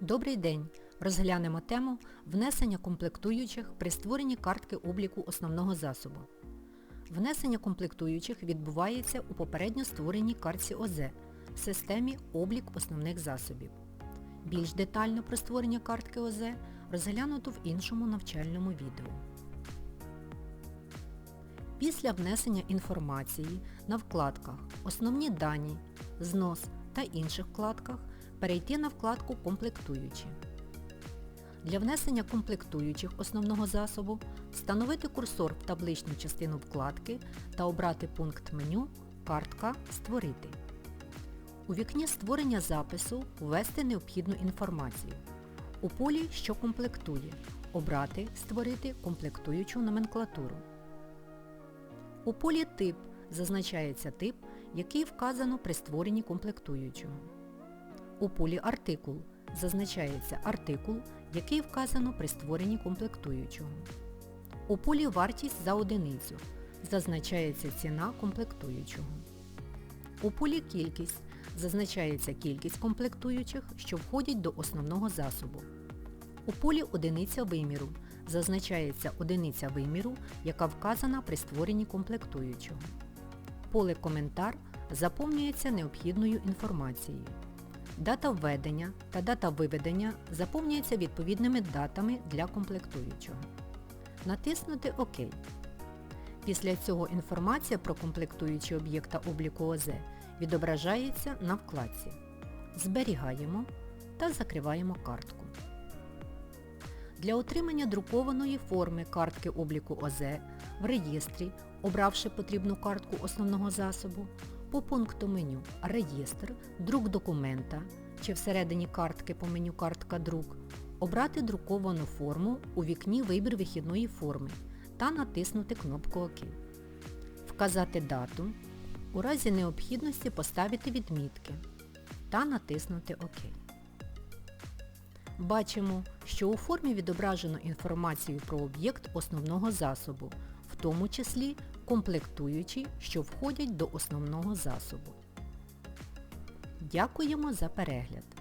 Добрий день! Розглянемо тему внесення комплектуючих при створенні картки обліку основного засобу. Внесення комплектуючих відбувається у попередньо створеній картці ОЗ в системі облік основних засобів. Більш детально про створення картки ОЗ розглянуто в іншому навчальному відео. Після внесення інформації на вкладках Основні дані, знос та інших вкладках перейти на вкладку Комплектуючі. Для внесення комплектуючих основного засобу встановити курсор в табличну частину вкладки та обрати пункт меню Картка Створити. У вікні створення запису ввести необхідну інформацію. У полі Що комплектує обрати Створити комплектуючу номенклатуру. У полі Тип зазначається тип, який вказано при створенні комплектуючого. У полі Артикул зазначається артикул, який вказано при створенні комплектуючого. У полі Вартість за одиницю зазначається ціна комплектуючого. У полі Кількість зазначається кількість комплектуючих, що входять до основного засобу. У полі Одиниця виміру зазначається одиниця виміру, яка вказана при створенні комплектуючого. Поле Коментар заповнюється необхідною інформацією. Дата введення та дата виведення заповнюються відповідними датами для комплектуючого. Натиснути ОК. Після цього інформація про комплектуючі об'єкта обліку ОЗ відображається на вкладці. Зберігаємо та закриваємо картку. Для отримання друкованої форми картки обліку ОЗ в реєстрі, обравши потрібну картку основного засобу, по пункту меню Реєстр, Друк документа чи всередині картки по меню Картка Друк обрати друковану форму у вікні Вибір вихідної форми та натиснути кнопку ОК. Вказати дату, у разі необхідності поставити відмітки та натиснути ОК. Бачимо, що у формі відображено інформацію про об'єкт основного засобу, в тому числі комплектуючі, що входять до основного засобу. Дякуємо за перегляд!